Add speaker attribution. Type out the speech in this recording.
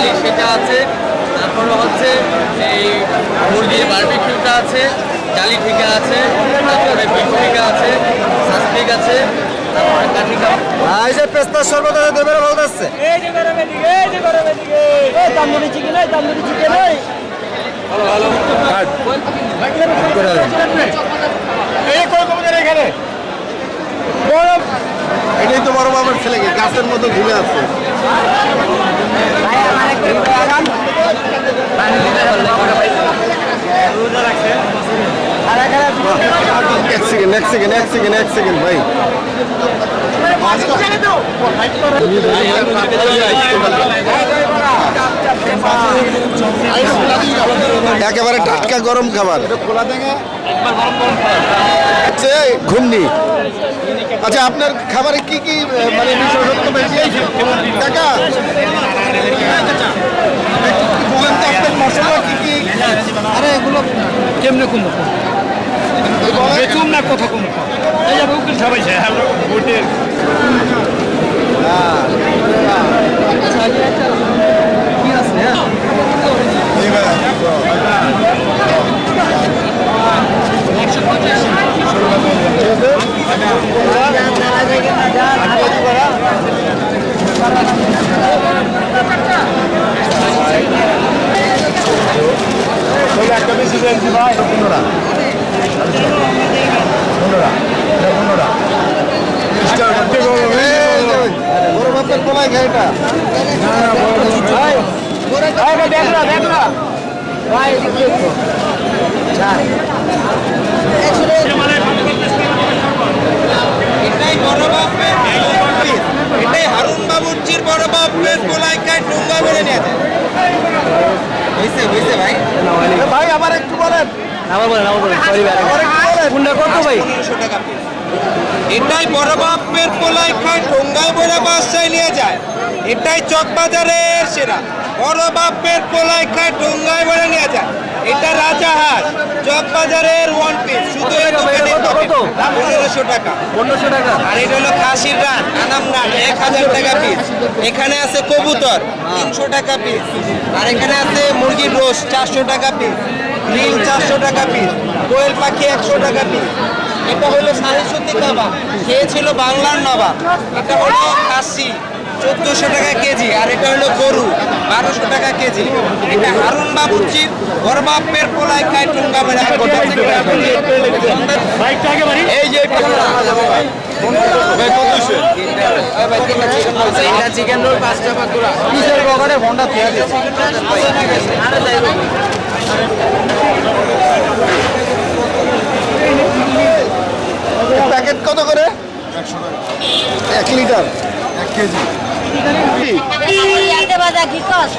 Speaker 1: থালি সেটা আছে। তারপরে হচ্ছে এই মুরগির বার্বিকিউটা আছে জালি ঠিকা আছে তারপরে বিফ ঠিকা
Speaker 2: আছে সাস্তিক আছে সর্বদা আছে। ভালো ভালো
Speaker 3: এই
Speaker 2: এটাই তো বড় বাবার ছেলেকে গাছের মতো ঘুরে আছে একেবারে টাটকা গরম খাবার। হচ্ছে ঘুমনি আচ্ছা আপনার খাবারে কি কি মানে বিশেষত্ব বেশি কাকা বলেন তো আপনার মশলা কি কি
Speaker 3: আরে এগুলো কেমনে কোন বেচুম না কথা কোন এই যাবে উকিল সবাই ভোটের। একটা
Speaker 2: বড় বাপের কোলায় খায় এটা?
Speaker 3: দেখ না দেখ না। ভাই
Speaker 1: এটাই বড় বাপের এটাই হারুন বাবুর্চির বড় বাপের কোলাই খায় টুঙ্গা বেড়ে নিয়ে যায় হয়েছে হয়েছে ভাই।
Speaker 2: ভাই আবার একটু বলেন।
Speaker 3: বলেন বলেন সরি ভাই। কোনটা কত ভাই।
Speaker 1: এটাই বড় বাপের পোলাই খায় ঠোঙ্গায় বড় বাসায় নিয়ে যায়। এটাই চক বাজারের সেরা। বড় বাপের পোলাই খায় ঠোঙ্গায় বড় নিয়ে যায়। এটা রাজাহাট চক বাজারের ওয়ান পিস শুধু? পনেরোশো টাকা।
Speaker 3: পনেরোশো টাকা।
Speaker 1: আর এটা হলো খাসির রান আনাম রান এক হাজার টাকা পিস এখানে আছে কবুতর তিনশো টাকা পিস আর এখানে আছে মুরগির রোস্ট চারশো টাকা পিস গ্রিল চারশো টাকা পিস কোয়েল পাখি একশো টাকা পিস এটা হলো সাড়ে সত্যি খাবার খেয়েছিল বাংলার নবাব। এটা হলো খাসি, চোদ্দোশো টাকা কেজি, আর এটা হলো গরু। বারোশো টাকা কেজি। এটা হারুন বাবুচির বড় বাপের পোলায় খায় টুঙ্গা এই যে চিকেন রোল
Speaker 2: কিসের বগারে প্যাকেট কত করে এক লিটার। এক কেজি।
Speaker 4: কি? কস?